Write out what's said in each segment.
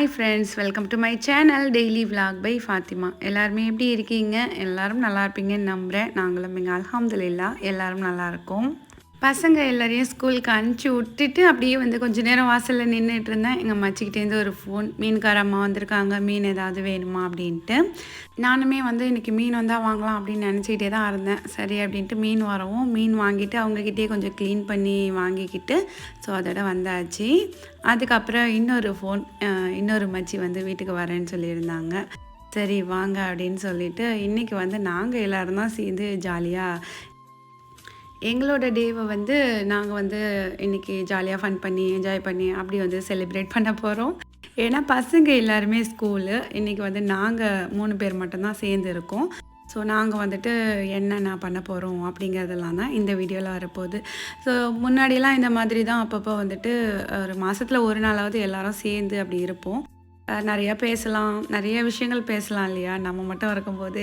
Hi friends welcome to my channel daily vlog by Fathima எல்லாருமே எப்படி இருக்கீங்க? எல்லாரும் நல்லா இருப்பீங்கன்னு நம்புகிறேன் நாங்களும் இங்கே அல்ஹம்துலில்லா எல்லாரும் நல்லாயிருக்கோம் பசங்க எல்லாரையும் ஸ்கூலுக்கு அனுப்பிச்சி விட்டுட்டு அப்படியே வந்து கொஞ்ச நேரம் வாசலில் நின்றுட்டு இருந்தேன். எங்கள் மச்சிக்கிட்டேருந்து ஒரு ஃபோன் மீன்கார அம்மா வந்திருக்காங்க மீன் ஏதாவது வேணுமா அப்படின்ட்டு. நானுமே வந்து இன்றைக்கி மீன் வந்தால் வாங்கலாம் அப்படின்னு நினச்சிக்கிட்டே தான் இருந்தேன். சரி அப்படின்ட்டு மீன் வரவும் மீன் வாங்கிட்டு அவங்கக்கிட்டே கொஞ்சம் க்ளீன் பண்ணி வாங்கிக்கிட்டு ஸோ அதோட வந்தாச்சு. அதுக்கப்புறம் இன்னொரு ஃபோன் இன்னொரு மச்சி வந்து வீட்டுக்கு வரேன்னு சொல்லியிருந்தாங்க. சரி வாங்க அப்படின்னு சொல்லிட்டு இன்றைக்கி வந்து நாங்கள் எல்லோரும் தான் சேர்ந்து ஜாலியாக எங்களோட டேவை வந்து நாங்கள் வந்து இன்றைக்கி ஜாலியாக ஃபன் பண்ணி என்ஜாய் பண்ணி அப்படி வந்து செலிப்ரேட் பண்ண போகிறோம் ஏன்னா பசங்க எல்லாருமே ஸ்கூலு இன்றைக்கி வந்து நாங்கள் மூணு பேர் மட்டும்தான் சேர்ந்து இருக்கோம். ஸோ நாங்கள் வந்துட்டு என்னென்ன பண்ண போகிறோம் அப்படிங்கிறதெல்லாம் தான் இந்த வீடியோவில் வரப்போகுது. ஸோ முன்னாடிலாம் இந்த மாதிரி தான் அப்பப்போ வந்துட்டு ஒரு மாதத்தில் ஒரு நாளாவது எல்லாரும் சேர்ந்து அப்படி இருப்போம். நிறையா பேசலாம். நிறைய விஷயங்கள் பேசலாம் இல்லையா? நம்ம மட்டும் இருக்கும்போது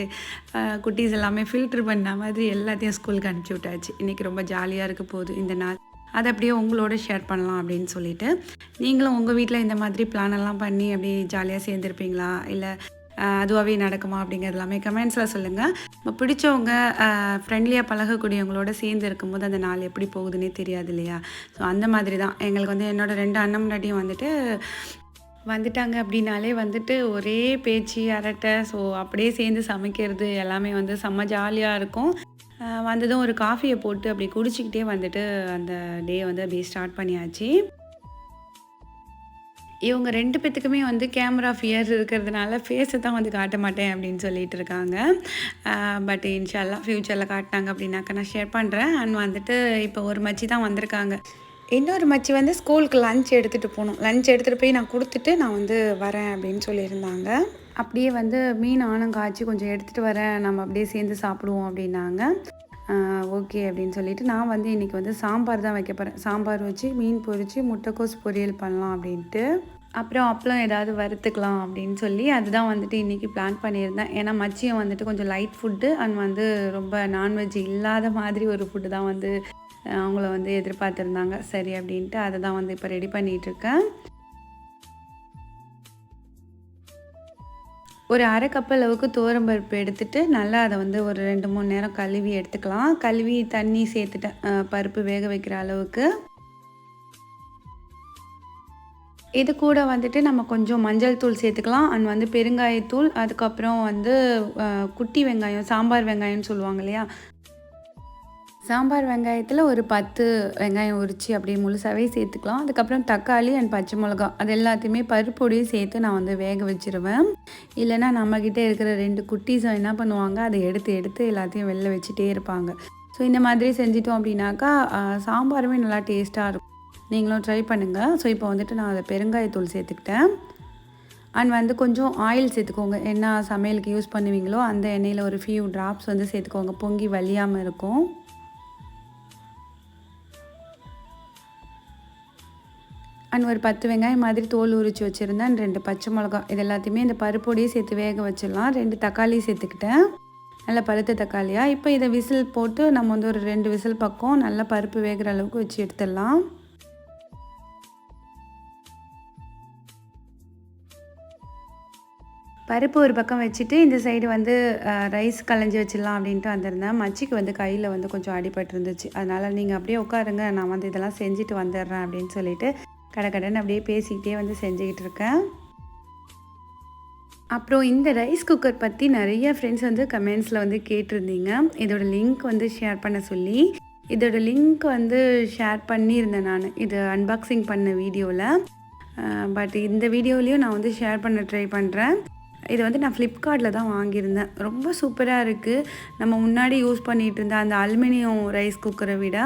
குட்டீஸ் எல்லாமே ஃபில்டர் பண்ண மாதிரி எல்லாத்தையும் ஸ்கூலுக்கு அனுப்பிச்சி விட்டாச்சு. இன்றைக்கி ரொம்ப ஜாலியாக இருக்க போகுது இந்த நாள். அதை அப்படியே உங்களோட ஷேர் பண்ணலாம் அப்படின்னு சொல்லிட்டு. நீங்களும் உங்கள் வீட்டில் இந்த மாதிரி பிளான் எல்லாம் பண்ணி அப்படி ஜாலியாக சேர்ந்துருப்பீங்களா? இல்லை அதுவாகவே நடக்குமா அப்படிங்கிறது எல்லாமே கமெண்ட்ஸில் சொல்லுங்கள் இப்போ பிடிச்சவங்க ஃப்ரெண்ட்லியாக பழகக்கூடியவங்களோட சேர்ந்து இருக்கும்போது அந்த நாள் எப்படி போகுதுன்னே தெரியாது இல்லையா? ஸோ அந்த மாதிரி தான். எங்களுக்கு வந்து என்னோடய ரெண்டு அண்ணன் முன்னாடியும் வந்துட்டு வந்துட்டாங்க அப்படின்னாலே வந்துட்டு ஒரே பேச்சு அரட்டை. ஸோ அப்படியே சேர்ந்து சமைக்கிறது எல்லாமே வந்து செம்ம ஜாலியாக இருக்கும். வந்ததும் ஒரு காஃபியை போட்டு அப்படி குடிச்சிக்கிட்டே வந்துட்டு அந்த டே வந்து அப்படியே ஸ்டார்ட் பண்ணியாச்சு. இவங்க ரெண்டு பேத்துக்குமே வந்து கேமரா ஃபியர் இருக்கிறதுனால ஃபேஸை தான் வந்து காட்ட மாட்டேன் அப்படின்னு சொல்லிட்டு இருக்காங்க. பட் இன்ஷால்லாம் ஃப்யூச்சரில் காட்டினாங்க அப்படின்னாக்கா நான் ஷேர் பண்ணுறேன் அண்ட் வந்துட்டு இப்போ ஒரு மச்சி தான் வந்திருக்காங்க. இன்னொரு மச்சி வந்து ஸ்கூலுக்கு லஞ்ச் எடுத்துகிட்டு போகணும் லஞ்ச் எடுத்துகிட்டு போய் நான் கொடுத்துட்டு நான் வந்து வரேன் அப்படின்னு சொல்லியிருந்தாங்க. அப்படியே வந்து மீன் ஆனம் காய்ச்சி கொஞ்சம் எடுத்துகிட்டு வரேன். நம்ம அப்படியே சேர்ந்து சாப்பிடுவோம் அப்படின்னாங்க. ஓகே அப்படின்னு சொல்லிட்டு நான் வந்து இன்றைக்கி வந்து சாம்பார் தான் வைக்க போகிறேன் சாம்பார் வச்சு மீன் பொரித்து முட்டைக்கோஸ் பொரியல் பண்ணலாம் அப்படின்ட்டு. அப்புறம் அப்பளம் ஏதாவது வறுத்துக்கலாம் அப்படின்னு சொல்லி அதுதான் வந்துட்டு இன்றைக்கி பிளான் பண்ணியிருந்தேன். ஏன்னா மச்சியம் வந்துட்டு கொஞ்சம் லைட் ஃபுட்டு அண்ட் வந்து ரொம்ப நான்வெஜ் இல்லாத மாதிரி ஒரு ஃபுட்டு தான் வந்து அவங்கள வந்து எதிர்பார்த்துருந்தாங்க. சரி அப்படின்ட்டு அதை தான் வந்து இப்போ ரெடி பண்ணிகிட்ருக்கேன் ஒரு அரை கப் அளவுக்கு தோரம்பருப்பு எடுத்துட்டு நல்லா அதை வந்து ஒரு ரெண்டு மூணு நேரம் கழுவி எடுத்துக்கலாம். கழுவி தண்ணி சேர்த்துட்டேன் பருப்பு வேக வைக்கிற அளவுக்கு. இது கூட வந்துட்டு நம்ம கொஞ்சம் மஞ்சள் தூள் சேர்த்துக்கலாம். அண்ட் வந்து பெருங்காயத்தூள் அதுக்கப்புறம் வந்து குட்டி வெங்காயம் சாம்பார் வெங்காயம்னு சொல்லுவாங்க இல்லையா? சாம்பார் வெங்காயத்தில் ஒரு பத்து வெங்காயம் உரித்து அப்படியே முழுசாகவே சேர்த்துக்கலாம். அதுக்கப்புறம் தக்காளி அண்ட் பச்சை மிளகா அது எல்லாத்தையுமே பருப்பொடியும் சேர்த்து நான் வந்து வேக வச்சிருவேன். இல்லைன்னா நம்மக்கிட்ட இருக்கிற ரெண்டு குட்டீஸும் என்ன பண்ணுவாங்க? அதை எடுத்து எடுத்து எல்லாத்தையும் வெளில வச்சுட்டே இருப்பாங்க. ஸோ இந்த மாதிரி செஞ்சிட்டோம் அப்படின்னாக்கா சாம்பாருமே நல்லா டேஸ்ட்டாக இருக்கும். நீங்களும் ட்ரை பண்ணுங்கள் ஸோ இப்போ வந்துட்டு நான் அதை பெருங்காயத்தூள் சேர்த்துக்கிட்டேன். அண்ட் வந்து கொஞ்சம் ஆயில் சேர்த்துக்கோங்க. என்ன சமையலுக்கு யூஸ் பண்ணுவீங்களோ அந்த எண்ணெயில் ஒரு ஃபியூ ட்ராப்ஸ் வந்து சேர்த்துக்கோங்க. பொங்கி வலியாமல் இருக்கும். அண்ட் ஒரு பத்து வெங்காயம் மாதிரி தோல் உரித்து வச்சுருந்தேன். ரெண்டு பச்சை மிளகா இது எல்லாத்தையுமே இந்த பருப்பொடியே சேர்த்து வேக வச்சிடலாம். ரெண்டு தக்காளி சேர்த்துக்கிட்டேன். நல்லா பழுத்த தக்காளியாக இப்போ இதை விசில் போட்டு நம்ம வந்து ஒரு ரெண்டு விசில் பக்கம் நல்லா பருப்பு வேகிற அளவுக்கு வச்சு எடுத்துடலாம். பருப்பு ஒரு பக்கம் வச்சுட்டு இந்த சைடு வந்து ரைஸ் களைஞ்சி வச்சிடலாம் அப்படின்ட்டு வந்திருந்தேன். மச்சிக்கு வந்து கையில் வந்து கொஞ்சம் அடிபட்டு இருந்துச்சு அதனால் நீங்கள் அப்படியே உட்காருங்க. நான் வந்து இதெல்லாம் செஞ்சுட்டு வந்துடுறேன் அப்படின்னு சொல்லிட்டு கடகடன்னு அப்படியே பேசிக்கிட்டே வந்து செஞ்சுக்கிட்டு இருக்கேன் அப்புறம் இந்த ரைஸ் குக்கர் பற்றி நிறைய ஃப்ரெண்ட்ஸ் வந்து கமெண்ட்ஸில் வந்து கேட்டிருந்தீங்க. இதோட லிங்க் வந்து ஷேர் பண்ண சொல்லி இதோட லிங்க் வந்து ஷேர் பண்ணியிருந்தேன் நான். இது அன்பாக்சிங் பண்ண வீடியோவில் பட் இந்த வீடியோலேயும் நான் வந்து ஷேர் பண்ண ட்ரை பண்ணுறேன் இது வந்து நான் ஃப்ளிப்கார்ட்டில் தான் வாங்கியிருந்தேன். ரொம்ப சூப்பராக இருக்குது நம்ம முன்னாடி யூஸ் பண்ணிகிட்டு இருந்த அந்த அலுமினியம் ரைஸ் குக்கரை விட.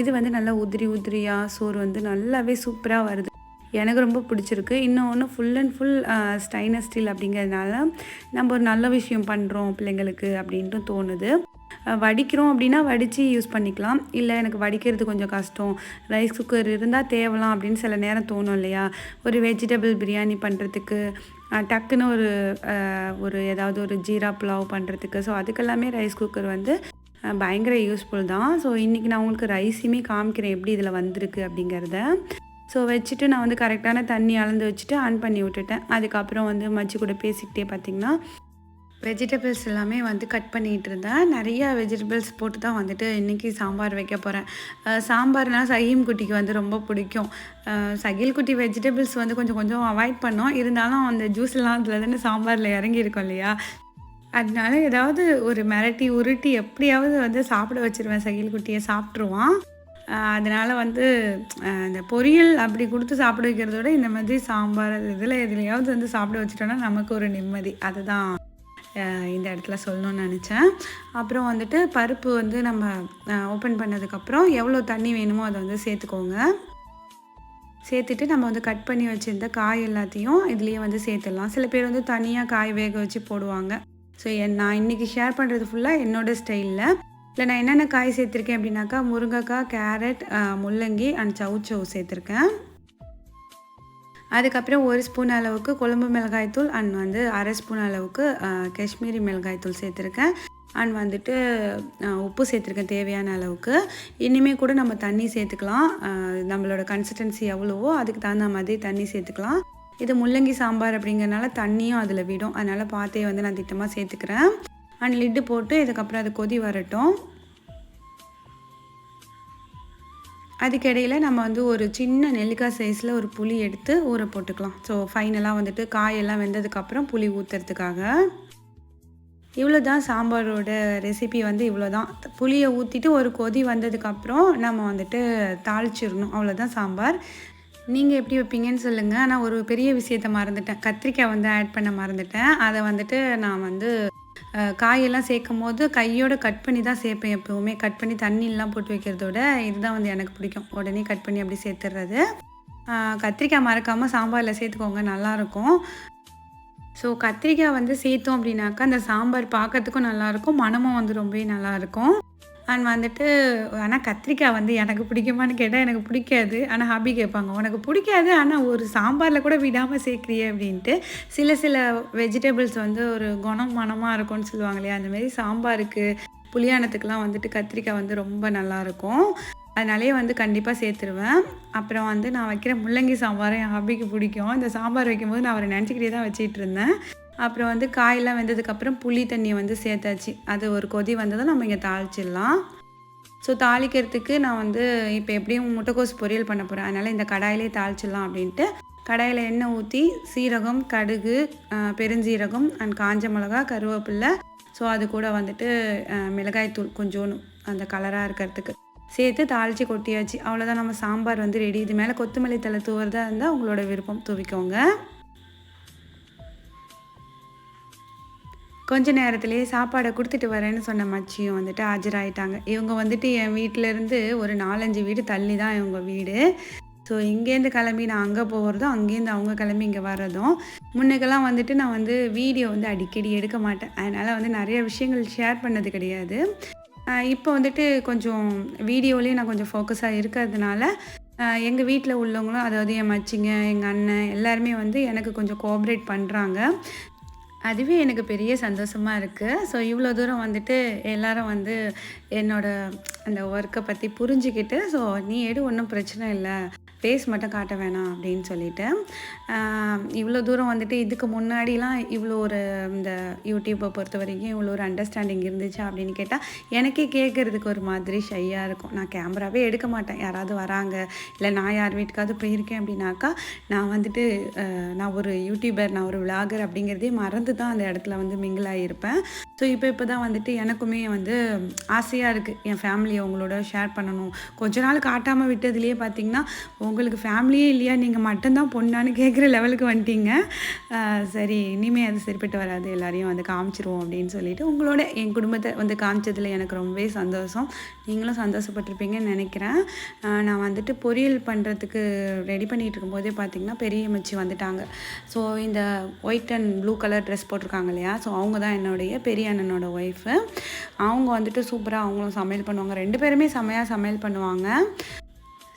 இது வந்து நல்லா உதிரி உதிரியாக சோறு வந்து நல்லாவே சூப்பராக வருது. எனக்கு ரொம்ப பிடிச்சிருக்கு. இன்னொன்று full and full stainless steel அப்படிங்கிறதுனால நம்ம ஒரு நல்ல விஷயம் பண்ணுறோம் பிள்ளைங்களுக்கு அப்படின்ட்டு தோணுது. வடிக்கிறோம் அப்படின்னா வடித்து யூஸ் பண்ணிக்கலாம். இல்லை எனக்கு வடிக்கிறது கொஞ்சம் கஷ்டம். ரைஸ் குக்கர் இருந்தால் தேவலாம் அப்படின்னு சில நேரம் தோணும் இல்லையா? ஒரு வெஜிடபிள் பிரியாணி பண்ணுறதுக்கு டக்குன்னு ஒரு ஒரு ஏதாவது ஒரு ஜீரா புலாவ் பண்ணுறதுக்கு ஸோ அதுக்கெல்லாமே ரைஸ் குக்கர் வந்து பயங்கர யூஸ்ஃபுல் தான். ஸோ இன்றைக்கி நான் உங்களுக்கு ரைஸுமே காமிக்கிறேன் எப்படி இதில் வந்திருக்கு அப்படிங்கிறத. ஸோ வச்சுட்டு நான் வந்து கரெக்டான தண்ணி அளந்து வச்சுட்டு ஆன் பண்ணி விட்டுட்டேன். அதுக்கப்புறம் வந்து மச்சி கூட பேசிக்கிட்டே பார்த்தீங்கன்னா வெஜிடபிள்ஸ் எல்லாமே வந்து கட் பண்ணிகிட்டு இருந்தேன். நிறைய வெஜிடபிள்ஸ் போட்டு தான் வந்துட்டு இன்றைக்கி சாம்பார் வைக்க போகிறேன் சாம்பார்னால் சஹீம் குட்டிக்கு வந்து ரொம்ப பிடிக்கும். சகில் குட்டி வெஜிடபிள்ஸ் வந்து கொஞ்சம் கொஞ்சம் அவாய்ட் பண்ணோம். இருந்தாலும் அந்த ஜூஸ்லாம் அதில் தானே சாம்பாரில் இறங்கியிருக்கோம் இல்லையா? அதனால ஏதாவது ஒரு மிரட்டி உருட்டி எப்படியாவது வந்து சாப்பிட வச்சிருவேன் சகில் குட்டியை சாப்பிட்ருவான் அதனால் வந்து இந்த பொரியல் அப்படி கொடுத்து சாப்பிட வைக்கிறத விட இந்த மாதிரி சாம்பார் இதில் எதுலையாவது வந்து சாப்பிட வச்சுட்டோன்னா நமக்கு ஒரு நிம்மதி. அதுதான் இந்த இடத்துல சொல்லணும்னு நினச்சேன். அப்புறம் வந்துட்டு பருப்பு வந்து நம்ம ஓப்பன் பண்ணதுக்கப்புறம் எவ்வளோ தண்ணி வேணுமோ அதை வந்து சேர்த்துக்கோங்க. சேர்த்துட்டு நம்ம வந்து கட் பண்ணி வச்சுருந்த காய் எல்லாத்தையும் இதுலேயே வந்து சேர்த்துடலாம். சில பேர் வந்து தனியாக காய் வேக வச்சு போடுவாங்க. ஸோ நான் இன்றைக்கி ஷேர் பண்ணுறது ஃபுல்லாக என்னோடய ஸ்டைலில் இல்லை நான் என்னென்ன காய் சேர்த்துருக்கேன் அப்படின்னாக்கா முருங்கைக்காய் கேரட் முள்ளங்கி அண்ட் சவுச்சவு சேர்த்துருக்கேன். அதுக்கப்புறம் ஒரு ஸ்பூன் அளவுக்கு குழம்பு மிளகாய்த்தூள் அண்ட் வந்து அரை ஸ்பூன் அளவுக்கு காஷ்மீரி மிளகாய்த்தூள் சேர்த்துருக்கேன். அண்ட் வந்துட்டு உப்பு சேர்த்துருக்கேன் தேவையான அளவுக்கு. இனிமே கூட நம்ம தண்ணி சேர்த்துக்கலாம். நம்மளோட கன்சிஸ்டன்சி எவ்வளவோ அதுக்கு தகுந்த மாதிரி தண்ணி சேர்த்துக்கலாம். இது முள்ளங்கி சாம்பார் அப்படிங்கிறனால தண்ணியும் அதில் விடும். அதனால் பார்த்தே வந்து நான் திட்டமாக சேர்த்துக்கிறேன். அண்ட் லிட்டு போட்டு இதுக்கப்புறம் அது கொதி வரட்டும். அதுக்கிடையில் நம்ம வந்து ஒரு சின்ன நெல்லிக்காய் சைஸில் ஒரு புளி எடுத்து ஊற போட்டுக்கலாம். ஸோ ஃபைனலாக வந்துட்டு காயெல்லாம் வெந்ததுக்கப்புறம் புளி ஊற்றுறதுக்காக இவ்வளோ தான் சாம்பாரோட ரெசிபி வந்து இவ்வளோ தான் புளியை ஊற்றிட்டு ஒரு கொதி வந்ததுக்கப்புறம் நம்ம வந்துட்டு தாளிச்சிடணும். அவ்வளோதான் சாம்பார். நீங்கள் எப்படி வைப்பீங்கன்னு சொல்லுங்கள் ஆனால் ஒரு பெரிய விஷயத்த மறந்துட்டேன். கத்திரிக்காய் வந்து ஆட் பண்ண மறந்துட்டேன். அதை வந்துட்டு நான் வந்து காயெல்லாம் சேர்க்கும் போது கையோட கட் பண்ணி தான் சேர்ப்பேன் எப்போவுமே. கட் பண்ணி தண்ணியெலாம் போட்டு வைக்கிறதோட இதுதான் வந்து எனக்கு பிடிக்கும். உடனே கட் பண்ணி அப்படி சேர்த்துடுறது கத்திரிக்காய் மறக்காமல் சாம்பாரில் சேர்த்துக்கோங்க. நல்லாயிருக்கும். ஸோ கத்திரிக்காய் வந்து சேர்த்தோம் அப்படின்னாக்கா அந்த சாம்பார் பார்க்கறதுக்கும் நல்லாயிருக்கும். மனமும் வந்து ரொம்பவே நல்லாயிருக்கும். அண்ட் வந்துட்டு ஆனால் கத்திரிக்காய் வந்து எனக்கு பிடிக்குமான்னு கேட்டால் எனக்கு பிடிக்காது. ஆனால் ஹாபி கேட்பாங்க உனக்கு பிடிக்காது ஆனால் ஒரு சாம்பாரில் கூட விடாமல் சேர்க்குறிய? அப்படின்ட்டு சில சில வெஜிடபிள்ஸ் வந்து ஒரு குணம் மனமாக இருக்கும்னு சொல்லுவாங்க இல்லையா? அந்தமாரி சாம்பாருக்கு புளியானத்துக்கெலாம் வந்துட்டு கத்திரிக்காய் வந்து ரொம்ப நல்லாயிருக்கும் அதனாலே வந்து கண்டிப்பாக சேர்த்துருவேன். அப்புறம் வந்து நான் வைக்கிற முள்ளங்கி சாம்பார் என் ஹாபிக்கு பிடிக்கும். இந்த சாம்பார் வைக்கும்போது நான் அவரை நினச்சிக்கிட்டே தான் வச்சிட்டு இருந்தேன். அப்புறம் வந்து காயெல்லாம் வெந்ததுக்கப்புறம் புளி தண்ணியை வந்து சேர்த்தாச்சு. அது ஒரு கொதி வந்ததும் நம்ம இங்கே தாளிச்சிடலாம். ஸோ தாளிக்கிறதுக்கு நான் வந்து இப்போ எப்படியும் முட்டைக்கோஸ் பொரியல் பண்ண போகிறேன் அதனால் இந்த கடாயிலே தாளிச்சிடலாம் அப்படின்ட்டு. கடாயில் எண்ணெய் ஊற்றி சீரகம் கடுகு பெருஞ்சீரகம் அண்ட் காஞ்ச மிளகா கருவேப்பில்லை ஸோ அது கூட வந்துட்டு மிளகாய்த்தூள் கொஞ்சோணும் அந்த கலராக இருக்கிறதுக்கு சேர்த்து தாளித்து கொட்டியாச்சு. அவ்வளோதான் நம்ம சாம்பார் வந்து ரெடி இது மேலே கொத்தமல்லி தலை தூவுறதா இருந்தால் உங்களோட விருப்பம். தூவிக்கோங்க. கொஞ்ச நேரத்திலேயே சாப்பாடை கொடுத்துட்டு வரேன்னு சொன்ன மச்சியும் வந்துட்டு ஆஜராயிட்டாங்க. இவங்க வந்துட்டு என் வீட்டிலேருந்து ஒரு நாலஞ்சு வீடு தள்ளி தான் இவங்க வீடு. ஸோ இங்கேருந்து கிளம்பி நான் அங்கே போகிறதும் அங்கேருந்து அவங்க கிளம்பி இங்கே வர்றதும். முன்னுக்கெல்லாம் வந்துட்டு நான் வந்து வீடியோ வந்து அடிக்கடி எடுக்க மாட்டேன். அதனால் வந்து நிறைய விஷயங்கள் ஷேர் பண்ணது கிடையாது. இப்போ வந்துட்டு கொஞ்சம் வீடியோலேயே நான் கொஞ்சம் ஃபோக்கஸாக இருக்கிறதுனால எங்கள் வீட்டில் உள்ளவங்களும் அதாவது என் மச்சிங்க எங்கள் அண்ணன் எல்லாருமே வந்து எனக்கு கொஞ்சம் கோஆப்ரேட் பண்ணுறாங்க அதுவே எனக்கு பெரிய சந்தோஷமாக இருக்குது ஸோ இவ்வளோ தூரம் வந்துட்டு எல்லாரும் வந்து என்னோட அந்த ஒர்க்கை பற்றி புரிஞ்சுக்கிட்டு ஸோ நீ எடு ஒன்றும் பிரச்சனை இல்லை. ஃபேஸ் மட்டும் காட்ட வேணாம் அப்படின்னு சொல்லிட்டு இவ்வளோ தூரம் வந்துட்டு இதுக்கு முன்னாடிலாம் இவ்வளோ ஒரு இந்த யூடியூப்பை பொறுத்த வரைக்கும் இவ்வளோ ஒரு அண்டர்ஸ்டாண்டிங் இருந்துச்சு அப்படின்னு கேட்டால் எனக்கே கேட்குறதுக்கு ஒரு மாதிரி ஷையாக இருக்கும். நான் கேமராவே எடுக்க மாட்டேன். யாராவது வராங்க இல்லை நான் யார் வீட்டுக்காவது போயிருக்கேன் அப்படின்னாக்கா நான் வந்துட்டு நான் ஒரு யூடியூபர் நான் ஒரு விளாகர் அப்படிங்கிறதே மறந்து தான் அந்த இடத்துல வந்து மிங்கிள் ஆகியிருப்பேன் ஸோ இப்போ இப்போ தான் வந்துட்டு எனக்குமே வந்து ஆசையாக இருக்குது என் ஃபேமிலியை உங்களோட ஷேர் பண்ணணும். கொஞ்ச நாள் காட்டாமல் விட்டதுலேயே பார்த்தீங்கன்னா உங்கள் உங்களுக்கு ஃபேமிலியே இல்லையா? நீங்கள் மட்டும்தான் பொண்ணான்னு கேட்குற லெவலுக்கு வந்துட்டீங்க. சரி இனிமேல் அது சரிப்பட்டு வராது. எல்லாரையும் வந்து காமிச்சிருவோம் அப்படின்னு சொல்லிட்டு உங்களோட என் குடும்பத்தை வந்து காமிச்சதில் எனக்கு ரொம்பவே சந்தோஷம். நீங்களும் சந்தோஷப்பட்டிருப்பீங்கன்னு நினைக்கிறேன். நான் வந்துட்டு பொரியல் பண்ணுறதுக்கு ரெடி பண்ணிகிட்டு இருக்கும்போதே பார்த்தீங்கன்னா பெரிய மச்சி வந்துட்டாங்க. ஸோ இந்த white and blue colour dress போட்டிருக்காங்க இல்லையா? ஸோ அவங்க தான் என்னுடைய பெரிய அண்ணனோட ஒய்ஃபு அவங்க வந்துட்டு சூப்பராக அவங்களும் சமையல் பண்ணுவாங்க. ரெண்டு பேருமே செமையாக சமையல் பண்ணுவாங்க.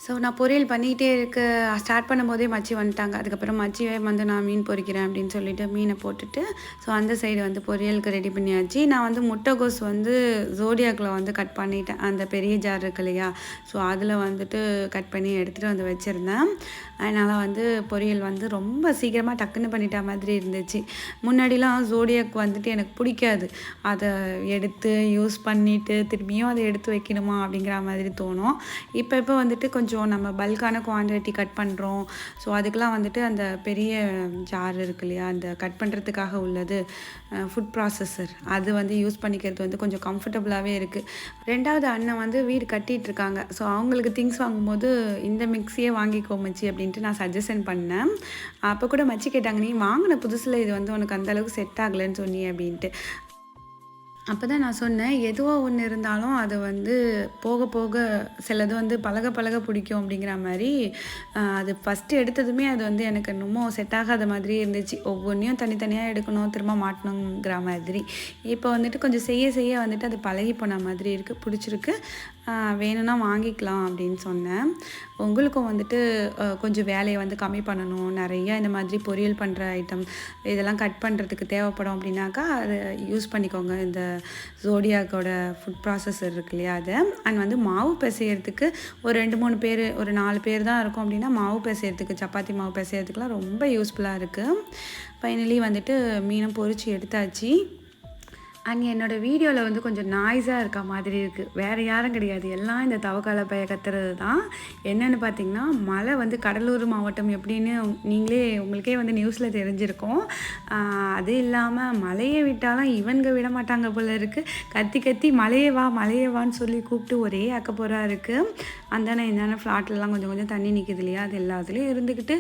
ஸோ நான் பொரியல் பண்ணிகிட்டே இருக்க ஸ்டார்ட் பண்ணும்போதே மச்சி வந்துட்டாங்க. அதுக்கப்புறம் மச்சியே வந்து நான் மீன் பொரிக்கிறேன் அப்படின்னு சொல்லிட்டு மீனை போட்டுட்டு ஸோ அந்த சைடு வந்து பொரியலுக்கு ரெடி பண்ணியாச்சு. நான் வந்து முட்டைகோஸ் வந்து ஜோடியாக்கில் வந்து கட் பண்ணிட்டேன். அந்த பெரிய ஜார் இருக்கு இல்லையா? ஸோ அதில் வந்துட்டு கட் பண்ணி எடுத்துகிட்டு வந்து வச்சுருந்தேன். அதனால் வந்து பொரியல் வந்து ரொம்ப சீக்கிரமாக டக்குன்னு பண்ணிட்ட மாதிரி இருந்துச்சு. முன்னாடிலாம் ஜோடியாக் வந்துட்டு எனக்கு பிடிக்காது. அதை எடுத்து யூஸ் பண்ணிவிட்டு திரும்பியும் அதை எடுத்து வைக்கணுமா அப்படிங்கிற மாதிரி தோணும். இப்போ இப்போ வந்துட்டு கொஞ்சம் நம்ம பல்கான குவான்டிட்டி கட் பண்ணுறோம் ஸோ அதுக்கெலாம் வந்துட்டு அந்த பெரிய ஜார் இருக்கு இல்லையா? அந்த கட் பண்ணுறதுக்காக உள்ளது ஃபுட் ப்ராசஸர் அது வந்து யூஸ் பண்ணிக்கிறது வந்து கொஞ்சம் கம்ஃபர்டபுளாகவே இருக்குது ரெண்டாவது அண்ணன் வந்து வீடு கட்டிகிட்டு இருக்காங்க. ஸோ அவங்களுக்கு திங்ஸ் வாங்கும்போது இந்த மிக்ஸியே வாங்கிக்கோமச்சு அப்படின்னு அப்படின்ட்டு நான் சஜஷன் பண்ணேன். அப்போ கூட மச்சி கேட்டாங்க நீ வாங்கின புதுசில் இது வந்து உனக்கு அந்தளவுக்கு செட் ஆகலைன்னு சொன்னி அப்படின்ட்டு. அப்போ தான் நான் சொன்னேன் எதுவாக ஒன்று இருந்தாலும் அது வந்து போக போக சிலது வந்து பழக பழக பிடிக்கும் அப்படிங்கிற மாதிரி. அது ஃபஸ்ட்டு எடுத்ததுமே அது வந்து எனக்கு இன்னமும் செட் ஆகாத மாதிரி இருந்துச்சு. ஒவ்வொன்றையும் தனித்தனியாக எடுக்கணும் திரும்ப மாட்டணுங்கிற மாதிரி. இப்போ வந்துட்டு கொஞ்சம் செய்ய செய்ய வந்துட்டு அது பழகி போன மாதிரி இருக்குது பிடிச்சிருக்கு. வேணும்னா வாங்கிக்கலாம் அப்படின்னு சொன்னேன். உங்களுக்கும் வந்துட்டு கொஞ்சம் வேலையை வந்து கம்மி பண்ணணும். நிறைய இந்த மாதிரி பொரியல் பண்ணுற ஐட்டம் இதெல்லாம் கட் பண்ணுறதுக்கு தேவைப்படும் அப்படின்னாக்கா அதை யூஸ் பண்ணிக்கோங்க. இந்த ஜோடியாக்கோட ஃபுட் ப்ராசஸர் இருக்கு இல்லையா அது. அண்ட் வந்து மாவு பிசையிறதுக்கு ஒரு ரெண்டு மூணு பேர் ஒரு நாலு பேர் தான் இருக்கும் அப்படின்னா மாவு பிசையிறதுக்கு சப்பாத்தி மாவு பிசையிறதுக்குலாம் ரொம்ப யூஸ்ஃபுல்லாக இருக்குது ஃபைனலி வந்துட்டு மீனும் பொறிச்சு எடுத்தாச்சு. அண்ட் என்னோடய வீடியோவில் வந்து கொஞ்சம் நாய்ஸாக இருக்க மாதிரி இருக்குது வேறு யாரும் கிடையாது. எல்லாம் இந்த தவக்கால பைய கத்துறது தான். என்னென்னு பார்த்தீங்கன்னா மழை வந்து கடலூர் மாவட்டம் எப்படின்னு நீங்களே உங்களுக்கே வந்து நியூஸில் தெரிஞ்சிருக்கோம். அது இல்லாமல் மழையை விட்டாலும் இவன்க விட மாட்டாங்க போல இருக்குது கத்தி கத்தி மழையே வா மழையே வான்னு சொல்லி கூப்பிட்டு ஒரே அக்கப்போராக இருக்குது அந்தானே இந்தான ஃப்ளாட்லலாம் கொஞ்சம் கொஞ்சம் தண்ணி நிற்கிது இல்லையா? அது எல்லாத்துலேயும் இருந்துக்கிட்டு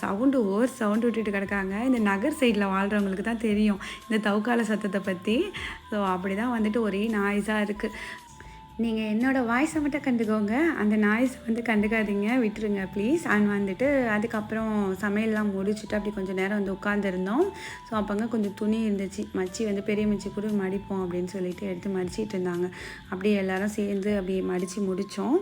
சவுண்டு ஓவர் சவுண்டு விட்டுட்டு கிடக்காங்க. இந்த நகர் சைடில் வாழ்கிறவங்களுக்கு தான் தெரியும். இந்த தவுக்கால சத்தத்தை பற்றி பற்றி ஸோ அப்படி தான் வந்துட்டு ஒரே நாய்ஸாக இருக்குது நீங்கள் என்னோடய வாய்ஸை மட்டும் கண்டுக்கோங்க. அந்த நாய்ஸ் வந்து கண்டுக்காதீங்க. விட்டுருங்க ப்ளீஸ் அண்ட் வந்துட்டு அதுக்கப்புறம் சமையல்லாம் முடிச்சுட்டு அப்படி கொஞ்சம் நேரம் வந்து உட்காந்துருந்தோம் ஸோ அப்போங்க கொஞ்சம் துணி இருந்துச்சு. மச்சி வந்து பெரிய மச்சி கூட மடிப்போம் அப்படின்னு சொல்லிட்டு எடுத்து மடிச்சிட்டு இருந்தாங்க. அப்படியே எல்லோரும் சேர்ந்து அப்படியே மடித்து முடித்தோம்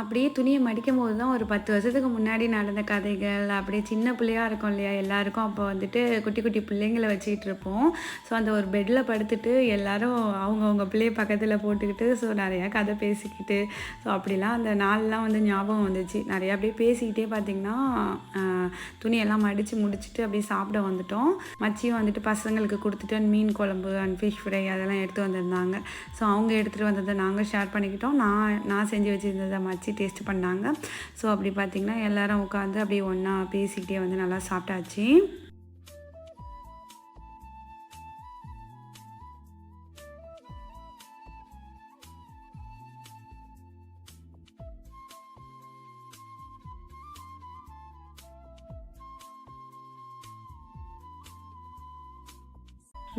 அப்படியே துணியை மடிக்கும் போது தான் ஒரு பத்து வருஷத்துக்கு முன்னாடி நடந்த கதைகள் அப்படியே சின்ன பிள்ளையாக இருக்கும் இல்லையா எல்லாருக்கும் அப்போ வந்துட்டு குட்டி குட்டி பிள்ளைங்களை வச்சுக்கிட்டு இருப்போம். ஸோ அந்த ஒரு பெட்டில் படுத்துட்டு எல்லாரும் அவங்கவுங்க பிள்ளைய பக்கத்தில் போட்டுக்கிட்டு ஸோ நிறையா கதை பேசிக்கிட்டு ஸோ அப்படிலாம் அந்த நாள்லாம் வந்து ஞாபகம் வந்துச்சு. நிறையா அப்படியே பேசிக்கிட்டே பார்த்திங்கன்னா துணியெல்லாம் மடித்து முடிச்சுட்டு அப்படியே சாப்பிட வந்துட்டோம். மச்சியும் வந்துட்டு பசங்களுக்கு கொடுத்துட்டு மீன் குழம்பு அண்ட் ஃபிஷ் ஃப்ரை அதெல்லாம் எடுத்து வந்திருந்தாங்க. ஸோ அவங்க எடுத்துகிட்டு வந்ததை நாங்கள் ஷேர் பண்ணிக்கிட்டோம். நான் நான் செஞ்சு வச்சுருந்ததை மச்சி டேஸ்ட் பண்ணாங்க. ஸோ அப்படி பார்த்திங்கன்னா எல்லோரும் உட்காந்து அப்படியே ஒன்றா பேசிக்கிட்டே வந்து நல்லா சாப்பிட்டாச்சு.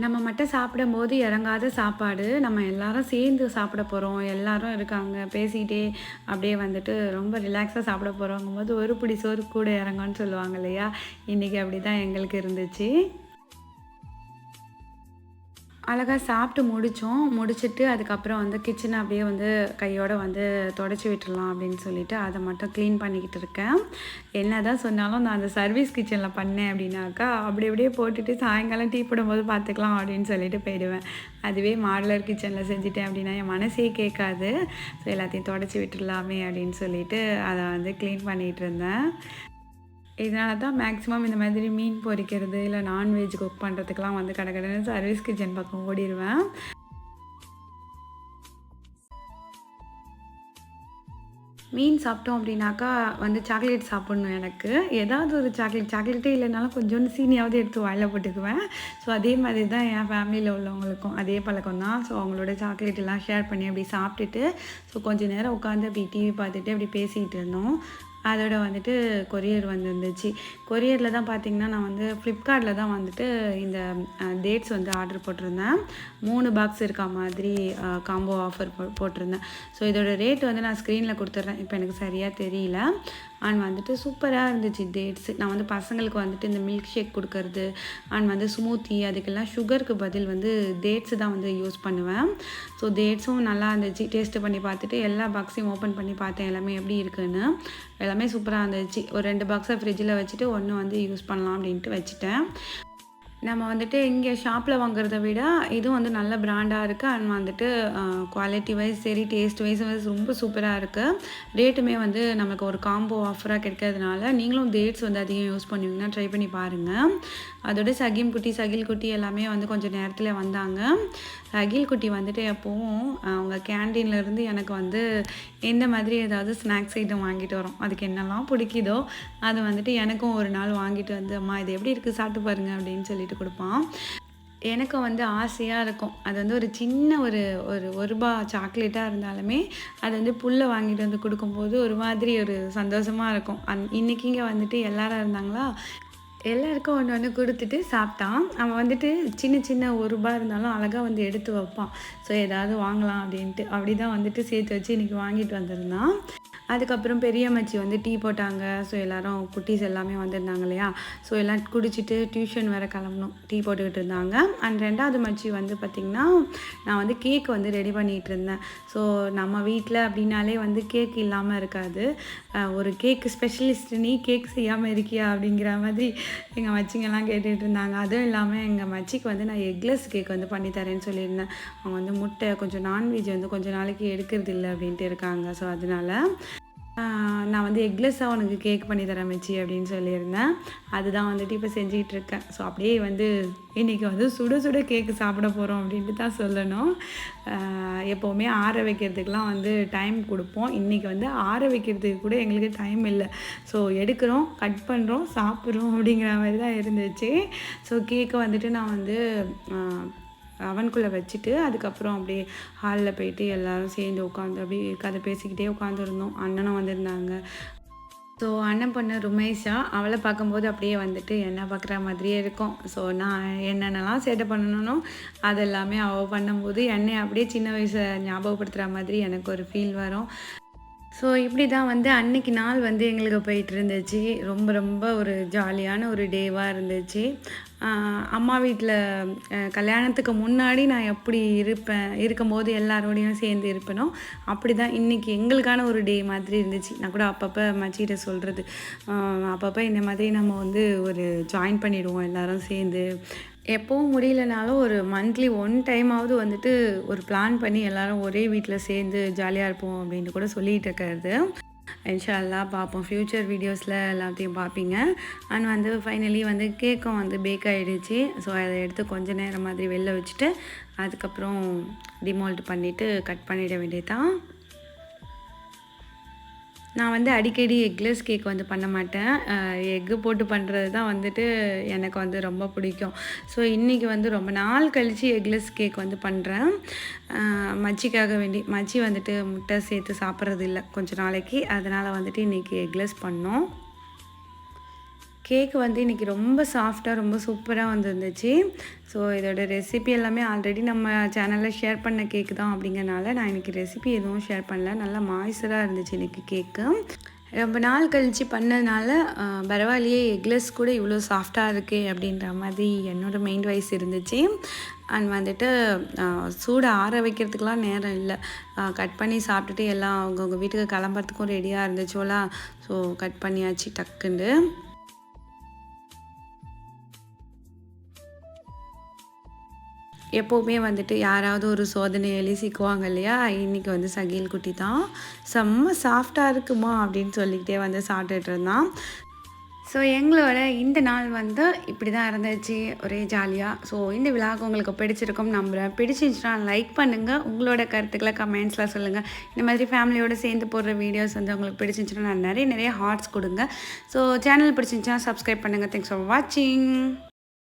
நம்ம மட்டும் சாப்பிடும்போது இறங்காத சாப்பாடு. நம்ம எல்லாரும் சேர்ந்து சாப்பிட போகிறோம் எல்லாரும் இருக்காங்க பேசிக்கிட்டே அப்படியே வந்துட்டு ரொம்ப ரிலாக்ஸாக சாப்பிட போகிறோங்கும்போது ஒரு பிடி சோறு கூட இறங்கன்னு சொல்லுவாங்க இல்லையா? இன்றைக்கி அப்படி தான் எங்களுக்கு இருந்துச்சு. அழகாக சாப்பிட்டு முடித்தோம் முடிச்சுட்டு அதுக்கப்புறம் வந்து கிச்சனை அப்படியே வந்து கையோடு வந்து தொடச்சி விட்டுடலாம் அப்படின்னு சொல்லிட்டு அதை மட்டும் க்ளீன் பண்ணிக்கிட்டு இருக்கேன். என்ன தான் சொன்னாலும் நான் அந்த சர்வீஸ் கிச்சனில் பண்ணேன் அப்படின்னாக்கா அப்படி அப்படியே போட்டுட்டு சாயங்காலம் டீ போடும்போது பார்த்துக்கலாம் அப்படின்னு சொல்லிட்டு போயிடுவேன். அதுவே மாடலர் கிச்சனில் செஞ்சுட்டேன் அப்படின்னா என் மனசே கேட்காது. ஸோ எல்லாத்தையும் தொடச்சி விட்டுடலாமே அப்படின்னு சொல்லிட்டு அதை வந்து க்ளீன் பண்ணிகிட்டு இருந்தேன். இதனால தான் மேக்ஸிமம் இந்த மாதிரி மீன் பொரிக்கிறது இல்லை நான்வெஜ் குக் பண்ணுறதுக்கெலாம் வந்து கடை கடைன்னு சர்வீஸ் கிச்சன் பக்கம் ஓடிடுவேன் மீன் சாப்பிட்டோம் அப்படின்னாக்கா வந்து சாக்லேட் சாப்பிட்ணும் எனக்கு. ஏதாவது ஒரு சாக்லேட் சாக்லேட்டே இல்லைனாலும் கொஞ்சோண்டு சீனியாவது எடுத்து வாயில் போட்டுக்குவேன். ஸோ அதே மாதிரி தான் என் ஃபேமிலியில் உள்ளவங்களுக்கும் அதே பழக்கம் தான். ஸோ அவங்களோட சாக்லேட் எல்லாம் ஷேர் பண்ணி அப்படி சாப்பிட்டுட்டு ஸோ கொஞ்ச நேரம் உட்காந்து அப்படி டிவி பார்த்துட்டு அப்படி பேசிகிட்டு இருந்தோம். அதோட வந்துட்டு கொரியர் வந்துருந்துச்சு. கொரியரில் தான் பார்த்தீங்கன்னா நான் வந்து ஃப்ளிப்கார்ட்டில் தான் வந்துட்டு இந்த டேட்ஸ் வந்து ஆர்டர் போட்டிருந்தேன். மூணு பாக்ஸ் இருக்கா மாதிரி காம்போ ஆஃபர் போ போட்டிருந்தேன். ஸோ இதோட ரேட் வந்து நான் ஸ்க்ரீனில் கொடுத்துட்றேன் இப்போ எனக்கு சரியாக தெரியல. அண்ட் வந்துட்டு சூப்பராக இருந்துச்சு டேட்ஸு நான் வந்து பசங்களுக்கு வந்துட்டு இந்த மில்க் ஷேக் கொடுக்கறது அண்ட் வந்து ஸ்மூத்தி அதுக்கெல்லாம் சுகருக்கு பதில் வந்து டேட்ஸு தான் வந்து யூஸ் பண்ணுவேன். ஸோ டேட்ஸும் நல்லா இருந்துச்சு. டேஸ்ட்டு பண்ணி பார்த்துட்டு எல்லா பாக்ஸையும் ஓப்பன் பண்ணி பார்த்தேன். எல்லாமே எப்படி இருக்குன்னு. எல்லாமே சூப்பராக இருந்துச்சு. ஒரு ரெண்டு பாக்ஸை ஃப்ரிட்ஜில் வச்சுட்டு ஒன்று வந்து யூஸ் பண்ணலாம் அப்படின்ட்டு வச்சுட்டேன். நம்ம வந்துட்டு இங்கே ஷாப்பில் வாங்குறத விட இதுவும் வந்து நல்ல பிராண்டாக இருக்குது அண்ட் வந்துட்டு குவாலிட்டி வைஸ் சரி டேஸ்ட் வைஸ் வைஸ் ரொம்ப சூப்பராக இருக்குது ரேட்டுமே வந்து நமக்கு ஒரு காம்போ ஆஃபராக கிடைக்கிறதுனால நீங்களும் டேட்ஸ் வந்து அதிகம் யூஸ் பண்ணுவீங்கன்னா ட்ரை பண்ணி பாருங்கள் அதோட சகிம் குட்டி சகில் குட்டி எல்லாமே வந்து கொஞ்சம் நேரத்தில் வந்தாங்க. அகில் குட்டி வந்துட்டு எப்போவும் அவங்க கேன்டீன்லேருந்து எனக்கு வந்து எந்த மாதிரி ஏதாவது ஸ்நாக்ஸ் ஐட்டம் வாங்கிட்டு வரோம் அதுக்கு என்னெல்லாம் பிடிக்குதோ அது வந்துட்டு எனக்கும் ஒரு நாள் வாங்கிட்டு வந்து அம்மா இது எப்படி இருக்குது சாப்பிட்டு பாருங்க அப்படின்னு சொல்லிட்டு கொடுப்பான். எனக்கும் வந்து ஆசையாக இருக்கும். அது வந்து ஒரு சின்ன ஒரு ஒரு ஒரு ரூபா சாக்லேட்டாக இருந்தாலுமே அது வந்து புல்லை வாங்கிட்டு வந்து கொடுக்கும்போது ஒரு மாதிரி ஒரு சந்தோஷமாக இருக்கும். அந் இன்றைக்கிங்க வந்துட்டு எல்லாரும் இருந்தாங்களா? எல்லாருக்கும் ஒன்று ஒன்று கொடுத்துட்டு சாப்பிட்டான். அவன் வந்துட்டு சின்ன சின்ன ஒரு ரூபா இருந்தாலும் அழகாக வந்து எடுத்து வைப்பான். ஸோ ஏதாவது வாங்கலாம் அப்படின்ட்டு. அப்படி தான் வந்துட்டு சேர்த்து வச்சு இன்றைக்கி வாங்கிட்டு வந்திருந்தான். அதுக்கப்புறம் பெரிய மச்சி வந்து டீ போட்டாங்க. ஸோ எல்லோரும் குட்டீஸ் எல்லாமே வந்திருந்தாங்க இல்லையா? ஸோ எல்லாம் குடிச்சிட்டு டியூஷன் வேறு கிளம்பணும். டீ போட்டுக்கிட்டு இருந்தாங்க. அண்ட் ரெண்டாவது மச்சி வந்து பார்த்திங்கன்னா நான் வந்து கேக் வந்து ரெடி பண்ணிகிட்டு இருந்தேன். ஸோ நம்ம வீட்டில் அப்படின்னாலே வந்து கேக் இல்லாமல் இருக்காது. ஒரு கேக் ஸ்பெஷலிஸ்ட் நீ கேக் செய்யாமல் இருக்கியா அப்படிங்கிற மாதிரி எங்கள் மச்சிங்கெல்லாம் கேட்டுகிட்டு இருந்தாங்க. அதுவும் இல்லாமல் எங்கள் மச்சிக்கு வந்து நான் எக்லெஸ் கேக் வந்து பண்ணித்தரேன்னு சொல்லியிருந்தேன். அவங்க வந்து முட்டை கொஞ்சம் நான்வெஜ் வந்து கொஞ்சம் நாளைக்கு எடுக்கிறது இல்லை அப்படின்ட்டு இருக்காங்க. ஸோ அதனால் நான் வந்து எக்லெஸ்ஸாக உனக்கு கேக் பண்ணி தரேன் மிச்சி அப்படின்னு சொல்லியிருந்தேன். அதுதான் வந்துட்டு இப்போ செஞ்சிகிட்டு இருக்கேன் ஸோ அப்படியே வந்து இன்றைக்கி வந்து சுட சுட கேக்கு சாப்பிட போகிறோம் அப்படின்ட்டு தான் சொல்லணும். எப்போவுமே ஆற வைக்கிறதுக்கெலாம் வந்து டைம் கொடுப்போம். இன்றைக்கி வந்து ஆற வைக்கிறதுக்கு கூட எங்களுக்கு டைம் இல்லை. ஸோ எடுக்கிறோம் கட் பண்ணுறோம் சாப்பிட்றோம் அப்படிங்கிற மாதிரி தான் இருந்துச்சு. ஸோ கேக்கை வந்துட்டு நான் வந்து அவனுக்குள்ளே வச்சுட்டு அதுக்கப்புறம் அப்படியே ஹாலில் போயிட்டு எல்லோரும் சேர்ந்து உட்காந்து அப்படியே கதை பேசிக்கிட்டே உட்காந்துருந்தோம் அண்ணனும் வந்திருந்தாங்க. ஸோ அண்ணன் பொண்ணு ருமேஷா அவளை பார்க்கும்போது அப்படியே வந்துட்டு என்ன பார்க்குற மாதிரியே இருக்கும். ஸோ நான் என்னென்னலாம் சேட்டை பண்ணணும் அதெல்லாமே அவள் பண்ணும்போது என்னை அப்படியே சின்ன வயசை ஞாபகப்படுத்துகிற மாதிரி எனக்கு ஒரு ஃபீல் வரும். ஸோ இப்படி தான் வந்து அன்னைக்கு நாள் வந்து எங்களுக்கு போயிட்டு இருந்துச்சு. ரொம்ப ரொம்ப ஒரு ஜாலியான ஒரு டேவாக இருந்துச்சு. அம்மா வீட்டில் கல்யாணத்துக்கு முன்னாடி நான் எப்படி இருப்பேன் இருக்கும்போது எல்லாரோடையும் சேர்ந்து இருப்பேனோ அப்படி தான் இன்றைக்கி எங்களுக்கான ஒரு டே மாதிரி இருந்துச்சு. நான் கூட அப்பப்போ மச்சிகிட்ட சொல்கிறது அப்பப்போ இந்த மாதிரி நம்ம வந்து ஒரு ஜாயின் பண்ணிவிடுவோம் எல்லோரும் சேர்ந்து. எப்போவும் முடியலனாலும் ஒரு மந்த்லி ஒன் டைமாவது வந்துட்டு ஒரு பிளான் பண்ணி எல்லோரும் ஒரே வீட்டில் சேர்ந்து ஜாலியாக இருப்போம் அப்படின்ட்டு கூட சொல்லிகிட்டு இருக்கிறது. இன்ஷால்லா பார்ப்போம். ஃப்யூச்சர் வீடியோஸில் எல்லாத்தையும் பார்ப்பீங்க. அண்ட் வந்து ஃபைனலி வந்து கேக்கும் வந்து பேக் ஆகிடுச்சு ஸோ அதை எடுத்து கொஞ்சம் நேரம் மாதிரி வெளில வச்சுட்டு அதுக்கப்புறம் டிமோல்ட் பண்ணிவிட்டு கட் பண்ணிட வேண்டியதான் நான் வந்து அடிக்கடி எக்லெஸ் கேக் வந்து பண்ண மாட்டேன். எக்கு போட்டு பண்ணுறது தான் வந்துட்டு எனக்கு வந்து ரொம்ப பிடிக்கும். ஸோ இன்றைக்கி வந்து ரொம்ப நாள் கழித்து எக்லெஸ் கேக் வந்து பண்ணுறேன் மச்சிக்காக வேண்டி மச்சி வந்துட்டு முட்டை சேர்த்து சாப்பிட்றது இல்லை. கொஞ்சம் நாளைக்கு. அதனால் வந்துட்டு இன்றைக்கி எக்லெஸ் பண்ணோம். கேக் வந்து இன்றைக்கி ரொம்ப சாஃப்டாக ரொம்ப சூப்பராக வந்துருந்துச்சு. ஸோ இதோட ரெசிபி எல்லாமே ஆல்ரெடி நம்ம சேனலில் ஷேர் பண்ண கேக்கு தான் அப்படிங்கிறனால நான் இன்றைக்கி ரெசிபி எதுவும் ஷேர் பண்ணல. நல்லா மாய்ஸராக இருந்துச்சு இன்றைக்கி கேக்கு ரொம்ப நாள் கழித்து பண்ணதுனால பரவாயில்லையே எக்லெஸ் கூட இவ்வளோ சாஃப்டாக இருக்கே அப்படின்ற மாதிரி என்னோடய மைண்ட் வைஸ் இருந்துச்சு. அண்ட் வந்துட்டு சூடு ஆற வைக்கிறதுக்கெலாம் நேரம் இல்லை. கட் பண்ணி சாப்பிட்டுட்டு எல்லாம் அவங்கவுங்க வீட்டுக்கு கிளம்புறதுக்கும் ரெடியாக இருந்துச்சோலா ஸோ கட் பண்ணியாச்சு டக்குண்டு எப்போவுமே வந்துட்டு யாராவது ஒரு சோதனை எழுசிக்குவாங்க இல்லையா? இன்றைக்கி வந்து சகில் குட்டி தான். செம்ம சாஃப்டாக இருக்குமா? அப்படின்னு சொல்லிக்கிட்டே வந்து சாப்பிட்டுட்டு இருந்தான். ஸோ எங்களோட இந்த நாள் வந்து இப்படி தான் இருந்துச்சு. ஒரே ஜாலியாக ஸோ இந்த விழாக்கு உங்களுக்கு பிடிச்சிருக்கும் நம்புகிறேன் பிடிச்சிருந்துச்சுன்னா லைக் பண்ணுங்கள் உங்களோட கருத்துக்களை கமெண்ட்ஸில் சொல்லுங்கள் இந்த மாதிரி ஃபேமிலியோடு சேர்ந்து போடுற வீடியோஸ் வந்து உங்களுக்கு பிடிச்சிருந்துச்சுன்னா நிறைய நிறைய ஹார்ட்ஸ் கொடுங்க. ஸோ சேனல் பிடிச்சிருந்துச்சுன்னா சப்ஸ்கிரைப் பண்ணுங்கள் தேங்க்ஸ் ஃபார் வாட்சிங்